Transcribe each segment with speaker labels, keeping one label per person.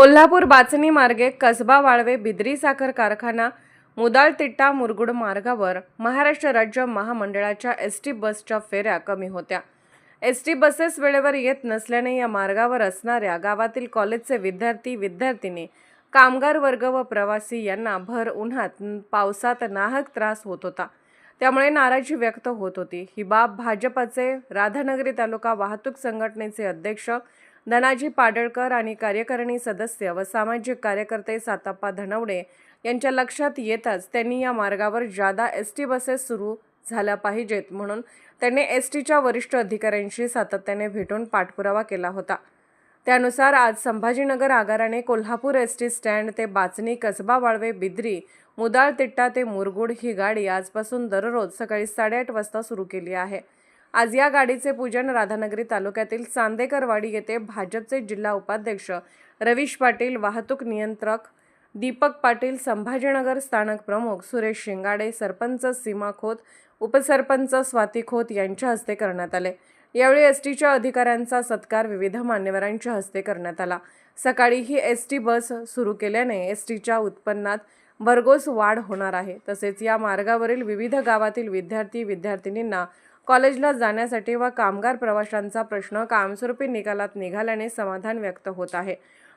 Speaker 1: कोल्हापूर बाचणी मार्गे कसबा वाळवे बिद्री साखर कारखाना मुदाळतिट्टा मुरगुड मार्गावर महाराष्ट्र राज्य महामंडळाच्या एस टी बसच्या फेऱ्या कमी होत्या. एस टी बसेस वेळेवर येत नसल्याने या मार्गावर असणाऱ्या गावातील कॉलेजचे विद्यार्थी विद्यार्थिनी कामगार वर्ग व प्रवासी यांना भर उन्हात पावसात नाहक त्रास होत होता. त्यामुळे नाराजी व्यक्त होत होती. ही बाब भाजपचे राधानगरी तालुका वाहतूक संघटनेचे अध्यक्ष धनाजी पाडळकर आणि कार्यकारिणी सदस्य व सामाजिक कार्यकर्ते साताप्पा धनवडे यांच्या लक्षात येताच त्यांनी या मार्गावर जादा एस टी बसेस सुरू झाल्या पाहिजेत म्हणून त्यांनी एस टीच्या वरिष्ठ अधिकाऱ्यांशी सातत्याने भेटून पाठपुरावा केला होता. त्यानुसार आज संभाजीनगर आगाराने कोल्हापूर एस टी स्टँड ते बाचणी कसबा वाळवे बिद्री मुदाळ तिट्टा ते मुरगुड ही गाडी आजपासून दररोज सकाळी साडेआठ वाजता सुरू केली आहे. आज या गाडीचे पूजन राधानगरी तालुक्यातील चांदेकरवाडी येथे भाजपचे जिल्हा उपाध्यक्ष रवीश पाटील वाहतूक नियंत्रक दीपक पाटील संभाजीनगर स्थानक प्रमुख सुरेश शिंगाडे सरपंच सीमा खोत उपसरपंच स्वाती खोत यांच्या हस्ते करण्यात आले. यावेळी एस टीच्या अधिकाऱ्यांचा सत्कार विविध मान्यवरांच्या हस्ते करण्यात आला. सकाळी ही एस टी बस सुरू केल्याने एस टीच्या उत्पन्नात भरघोस वाढ होणार आहे. तसेच या मार्गावरील विविध गावातील विद्यार्थी विद्यार्थिनींना कॉलेजला जाण्यासाठी व कामगार प्रवाशांचा प्रश्न कायमस्वरूपी निकालात निघाल्याने समाधान व्यक्त होत आहे.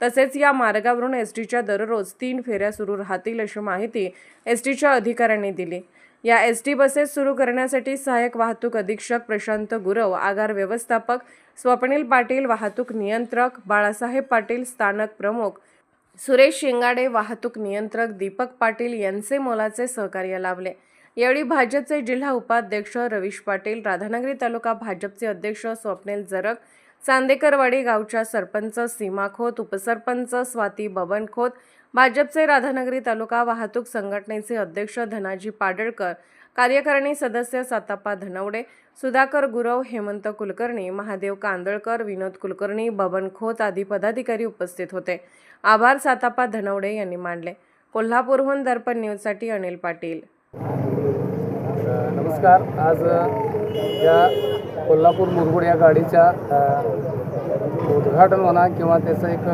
Speaker 1: तसेच या मार्गावरून एस टीच्या दररोज तीन फेऱ्या सुरू राहतील अशी माहिती एस टीच्या अधिकाऱ्यांनी दिली. या एस टी बसेस सुरू करण्यासाठी सहाय्यक वाहतूक अधीक्षक प्रशांत गुरव आगार व्यवस्थापक स्वप्नील पाटील वाहतूक नियंत्रक बाळासाहेब पाटील स्थानक प्रमुख सुरेश शिंगाडे वाहतूक नियंत्रक दीपक पाटील यांचे मोलाचे सहकार्य लाभले. यावेळी भाजपचे जिल्हा उपाध्यक्ष रवीश पाटील राधानगरी तालुका भाजपचे अध्यक्ष स्वप्नील जरक चांदेकरवाडी गावच्या सरपंच सीमा खोत उपसरपंच स्वाती बबन खोत भाजपचे राधानगरी तालुका वाहतूक संघटनेचे अध्यक्ष धनाजी पाडळकर कार्यकारिणी सदस्य सातापा धनवडे सुधाकर गुरव हेमंत कुलकर्णी महादेव कांदळकर विनोद कुलकर्णी बबन खोत आदी पदाधिकारी उपस्थित होते. आभार सातापा धनवडे यांनी मानले. कोल्हापूरहून दर्पण न्यूजसाठी अनिल पाटील.
Speaker 2: नमस्कार. आज या कोल्हापूर मुरगुड या गाडीच्या उद्घाटन म्हणा किंवा त्याचं एक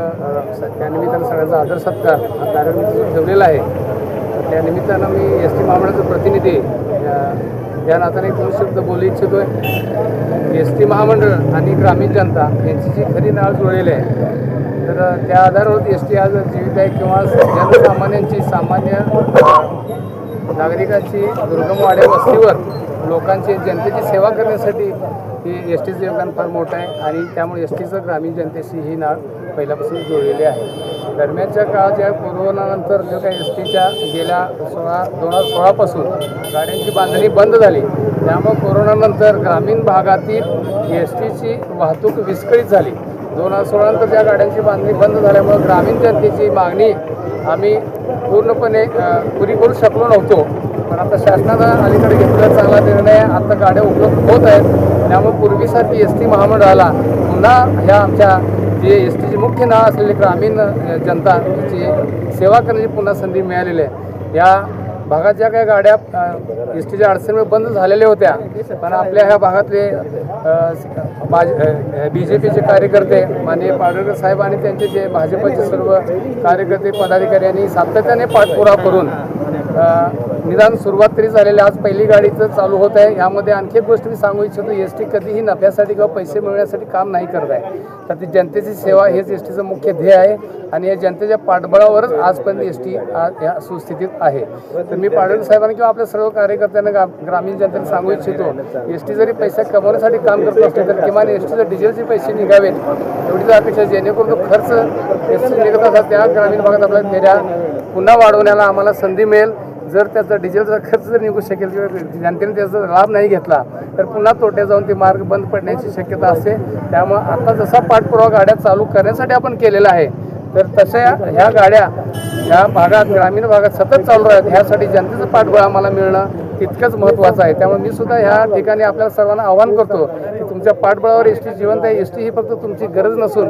Speaker 2: स- त्यानिमित्तानं सगळ्याचा आदर सत्कार हा कार्यक्रम ठेवलेला आहे. तर त्यानिमित्तानं मी एस टी महामंडळाचा प्रतिनिधी या- नात्याने एक दोन शब्द बोलू इच्छितो आहे एस टी महामंडळ आणि ग्रामीण जनता यांची जी खरी नाळ जुळलेली आहे तर त्या आधारावर एस टी आज जीवित आहे किंवा जनसामान्यांची सामान्य नागरिकांची दुर्गम वाड्या वस्तीवर लोकांची जनतेची सेवा करण्यासाठी ही एस टीचं योगदान फार मोठं आहे आणि त्यामुळे एस टीचं ग्रामीण जनतेशी ही नाळ पहिल्यापासून जोडलेली आहे. दरम्यानच्या काळात या कोरोनानंतर जो काही एस टीच्या गेल्या सोळा दोन हजार सोळापासून गाड्यांची बांधणी बंद झाली त्यामुळे कोरोनानंतर ग्रामीण भागातील एस टीची वाहतूक विस्कळीत झाली. दोन हजार सोळानंतर ज्या गाड्यांची बांधणी बंद झाल्यामुळे ग्रामीण जनतेची मागणी आम्ही पूर्णपणे पुरी करू शकलो नव्हतो पण आता शासनानं अलीकडे घेतलेला चांगला निर्णय आता गाड्या उपलब्ध होत आहेत. त्यामुळे पूर्वीसाठी एस टी महामंडळाला पुन्हा ह्या आमच्या जे एस टीचे मुख्य नाव असलेली ग्रामीण जनता याची सेवा करण्याची पुन्हा संधी मिळालेली आहे. या भागात ज्या काही गाड्या एस टीच्या अडचणीमुळे बंद झालेल्या होत्या पण आपल्या ह्या भागातले बी जे पीचे कार्यकर्ते माननीय पाडळकर साहेब आणि त्यांचे जे भाजपचे सर्व कार्यकर्ते पदाधिकारी यांनी सातत्याने पाठपुरावा करून निदान सुरुवात तरी झालेली आज पहिली गाडीचं चालू होत आहे. यामध्ये आणखी एक गोष्ट मी सांगू इच्छितो एस टी कधीही नफ्यासाठी किंवा पैसे मिळवण्यासाठी काम नाही करत आहे. तर ती जनतेची सेवा हेच एस टीचं मुख्य ध्येय आहे. आणि या जनतेच्या पाठबळावरच आजपर्यंत एस टी या सुस्थितीत आहे. तर मी पाडवी साहेबांना किंवा आपल्या सर्व कार्यकर्त्यांना गा ग्रामीण जनतेला सांगू इच्छितो एस टी जरी पैसे कमवण्यासाठी काम करत असले तर किमान एस टीचं डिझेलचे पैसे निघावेत. एवढीच अपेक्षा जेणेकरून तो खर्च एस टी निघत असतात त्या ग्रामीण भागात आपल्या फेऱ्या पुन्हा वाढवण्याला आम्हाला संधी मिळेल. जर त्याचा डिझेलचा खर्च जर निघू शकेल किंवा जनतेने त्याचा लाभ नाही घेतला तर पुन्हा तोट्या जाऊन ते मार्ग बंद पडण्याची शक्यता असते. त्यामुळं आता जसा पाठपुरावा गाड्या चालू करण्यासाठी आपण केलेला आहे तर तशा ह्या गाड्या ह्या भागात ग्रामीण भागात सतत चालू आहेत ह्यासाठी जनतेचं पाठबळ आम्हाला मिळणं तितकंच महत्त्वाचं आहे. त्यामुळे मी सुद्धा ह्या ठिकाणी आपल्याला सर्वांना आवाहन करतो की तुमच्या पाठबळावर एस टी जिवंत आहे. एस टी ही फक्त तुमची गरज नसून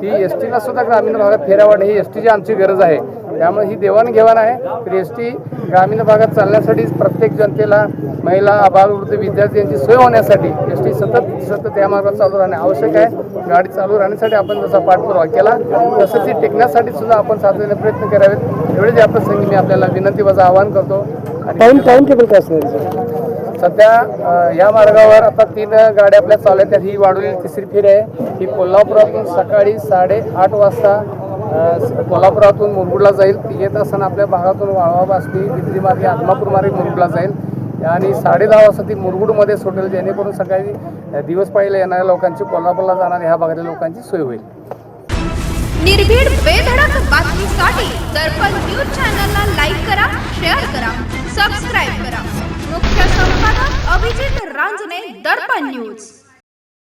Speaker 2: ती एस टीला सुद्धा ग्रामीण भागात फेऱ्या वाढणे ही एस टीची आमची गरज आहे. त्यामुळे ही देवाणघेवाण आहे. तर एस टी ग्रामीण भागात चालण्यासाठी प्रत्येक जनतेला महिला अबाल वृद्ध विद्यार्थी यांची सोय होण्यासाठी एस टी सतत सतत या मार्गात चालू राहणे आवश्यक आहे. गाडी चालू राहण्यासाठी आपण जसा पाठपुरावा केला तसंच ती टिकण्यासाठी सुद्धा आपण सातत्याने प्रयत्न करावेत. एवढेच या प्रसंगी मी आपल्याला विनंती वजा आवाहन करतो.
Speaker 3: टाइम टाइम टेबल काय असणार
Speaker 2: सध्या या मार्गावर आता तीन गाड्या आपल्या चालू आहेत. ही वाढवलेली तिसरी फेरी आहे. ही कोल्हापुरातून सकाळी साडे आठ वाजता कोल्हापुरातून मुरगुडला जाईल. ती येत असताना आपल्या भागातून वाळवा बासनी बिद्री मार्गे आत्मापूर मार्गे मुरगुडला जाईल. आणि साडे दहा वाजता ती मुरगुडमध्ये सुटेल जेणेकरून सकाळी दिवस पाहिलं येणाऱ्या लोकांची कोल्हापूरला जाणाऱ्या ह्या भागातल्या लोकांची सोय होईल.
Speaker 4: निर्भीड बेधडक बातमीसाठी दर्पण न्यूज चॅनलला लाईक करा शेअर करा सबस्क्राईब करा. मुख्य संपादक अभिजित रांजने दर्पण न्यूज.